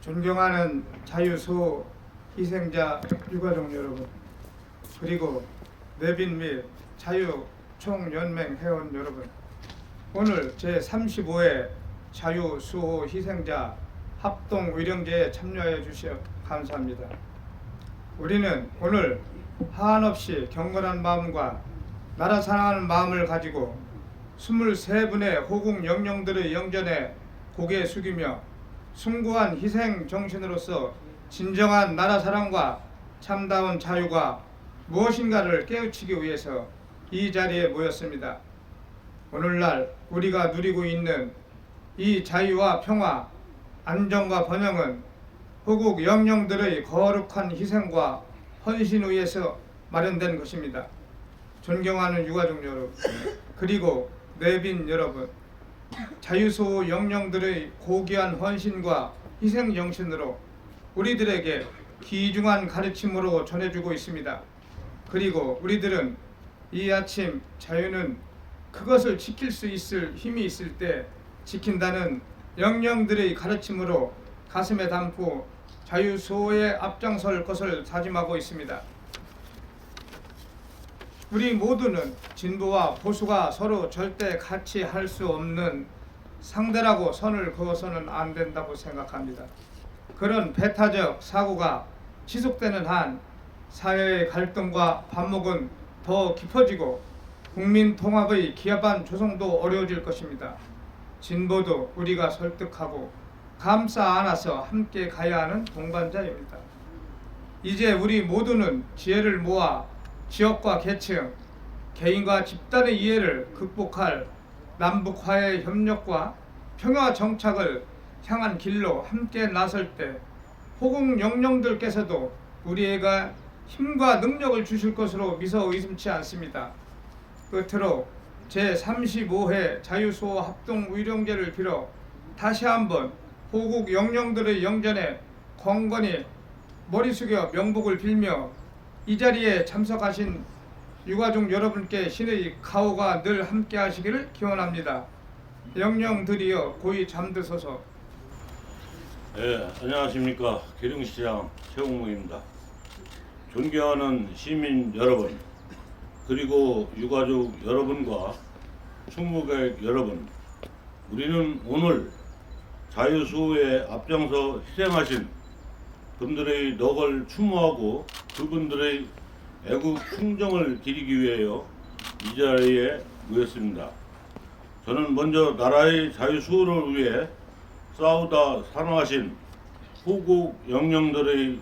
존경하는 자유소 희생자 유가족 여러분 그리고 내빈 및 자유 총연맹 회원 여러분 오늘 제 35회 자유수호 희생자 합동 의령제에 참여해 주셔 감사합니다. 우리는 오늘 한없이 경건한 마음과 나라 사랑하는 마음을 가지고 23분의 호국 영령들의 영전에 고개 숙이며 숭고한 희생 정신으로서 진정한 나라 사랑과 참다운 자유가 무엇인가를 깨우치기 위해서 이 자리에 모였습니다. 오늘날 우리가 누리고 있는 이 자유와 평화, 안정과 번영은 호국 영령들의 거룩한 희생과 헌신 위에서 마련된 것입니다. 존경하는 유가족 여러분, 그리고 내빈 여러분, 자유소 영령들의 고귀한 헌신과 희생 정신으로 우리들에게 귀중한 가르침으로 전해주고 있습니다. 그리고 우리들은 이 아침 자유는 그것을 지킬 수 있을 힘이 있을 때 지킨다는 영령들의 가르침으로 가슴에 담고 자유소에 앞장설 것을 다짐하고 있습니다. 우리 모두는 진보와 보수가 서로 절대 같이 할 수 없는 상대라고 선을 그어서는 안 된다고 생각합니다. 그런 배타적 사고가 지속되는 한 사회의 갈등과 반목은 더 깊어지고 국민 통합의 기합한 조성도 어려워질 것입니다. 진보도 우리가 설득하고 감싸 안아서 함께 가야 하는 동반자입니다. 이제 우리 모두는 지혜를 모아 지역과 계층, 개인과 집단의 이해를 극복할 남북 화해 협력과 평화 정착을 향한 길로 함께 나설 때 호국 영령들께서도 우리에게 힘과 능력을 주실 것으로 미서 의심치 않습니다. 끝으로 제 35회 자유수호 합동 의령제를 빌어 다시 한번 호국 영령들의 영전에 건건히 머리 숙여 명복을 빌며 이 자리에 참석하신 유가족 여러분께 신의 가호가 늘 함께 하시기를 기원합니다. 영령들이여 고이 잠드소서 예, 안녕하십니까. 계룡시장 최홍무입니다. 존경하는 시민 여러분, 그리고 유가족 여러분과 충무객 여러분, 우리는 오늘 자유수호에 앞장서 희생하신 분들의 덕을 추모하고 그분들의 애국 충정을 기리기 위하여 이 자리에 모였습니다. 저는 먼저 나라의 자유수호를 위해 싸우다 사망하신 호국 영령들의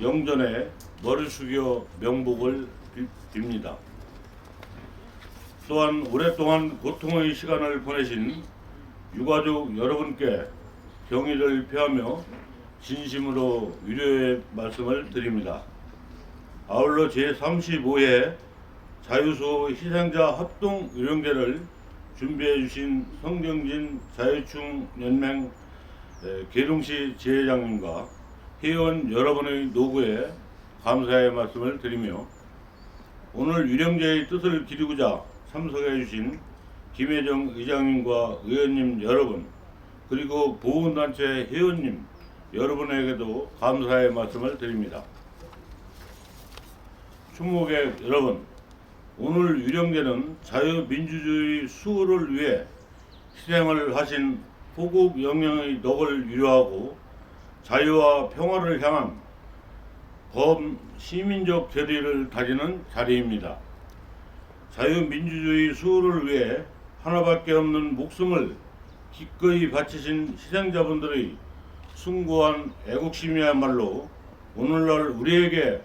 영전에 머리 숙여 명복을 빕- 빕니다. 또한 오랫동안 고통의 시간을 보내신 유가족 여러분께 경의를 표하며 진심으로 위로의 말씀을 드립니다. 아울러 제35회 자유소 희생자 합동 의령제를 준비해 주신 성경진 자유충 연맹 에, 계룡시 지회장님과 회원 여러분의 노고에 감사의 말씀을 드리며 오늘 유령제의 뜻을 기리고자 참석해 주신 김혜정 의장님과 의원님 여러분 그리고 보훈단체 회원님 여러분에게도 감사의 말씀을 드립니다. 충무객 여러분 오늘 유령제는 자유민주주의 수호를 위해 희생을 하신 호국 영령의 덕을 위로하고 자유와 평화를 향한 범 시민적 결의를 다지는 자리입니다. 자유민주주의 수호를 위해 하나밖에 없는 목숨을 기꺼이 바치신 희생자분들의 숭고한 애국심이야말로 오늘날 우리에게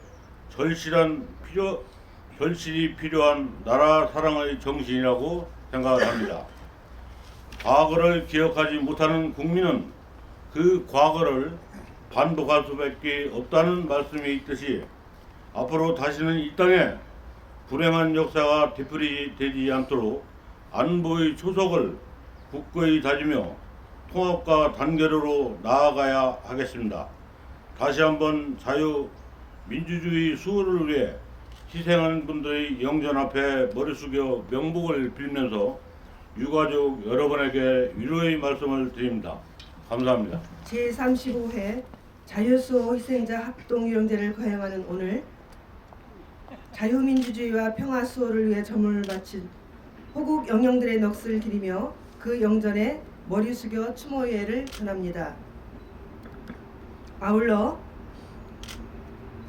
절실한 필요 결실이 필요한 나라 사랑의 정신이라고 생각을 합니다. 과거를 기억하지 못하는 국민은 그 과거를 반복할 수밖에 없다는 말씀이 있듯이 앞으로 다시는 이 땅에 불행한 역사가 되풀이되지 않도록 안보의 초석을 굳건히 다지며 통합과 단결으로 나아가야 하겠습니다. 다시 한번 자유 민주주의 수호를 위해 희생한 분들의 영전 앞에 머리 숙여 명복을 빌면서 유가족 여러분에게 위로의 말씀을 드립니다. 감사합니다. 제35회 자유수호 희생자 합동유령제를 거행하는 오늘 자유민주주의와 평화수호를 위해 점을 바친 호국 영령들의 넋을 기리며 그 영전에 머리 숙여 추모예를 전합니다. 아울러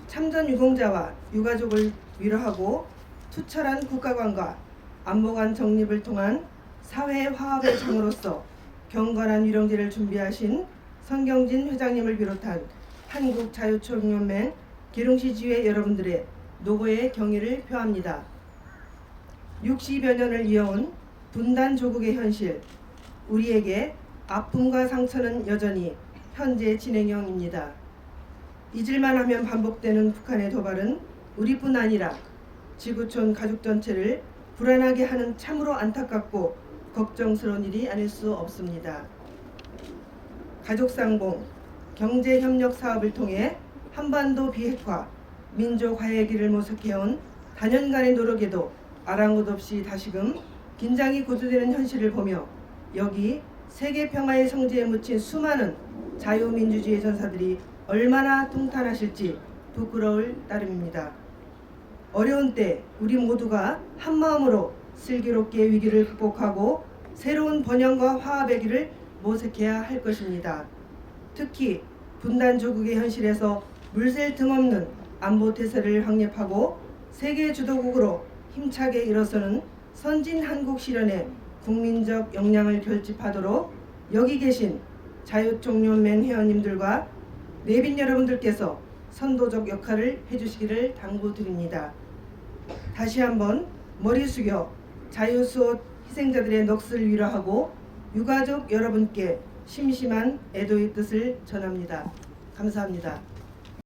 참전 유공자와 유가족을 위로하고 투철한 국가관과 안보관 정립을 통한 사회 화합의 장으로서 경건한 유령제를 준비하신 성경진 회장님을 비롯한 한국자유총연맹 기룡시 지회 여러분들의 노고의 경의를 표합니다. 60여 년을 이어온 분단 조국의 현실, 우리에게 아픔과 상처는 여전히 현재 진행형입니다. 잊을만 하면 반복되는 북한의 도발은 우리뿐 아니라 지구촌 가족 전체를 불안하게 하는 참으로 안타깝고 걱정스러운 일이 아닐 수 없습니다. 가족상봉, 경제협력 사업을 통해 한반도 비핵화, 민족 화해의 길을 모색해온 단연간의 노력에도 아랑곳 없이 다시금 긴장이 고조되는 현실을 보며 여기 세계 평화의 성지에 묻힌 수많은 자유민주주의 전사들이 얼마나 통탄하실지 부끄러울 따름입니다. 어려운 때 우리 모두가 한 마음으로 슬기롭게 위기를 극복하고 새로운 번영과 화합의 길을 모색해야 할 것입니다. 특히 분단 조국의 현실에서 물샐 틈 없는 안보 태세를 확립하고 세계 주도국으로 힘차게 일어서는 선진 한국 실현에 국민적 역량을 결집하도록 여기 계신 자유총연맹 회원님들과 내빈 여러분들께서 선도적 역할을 해주시기를 당부드립니다. 다시 한번 머리 숙여 자유수호 희생자들의 넋을 위로하고 유가족 여러분께 심심한 애도의 뜻을 전합니다. 감사합니다.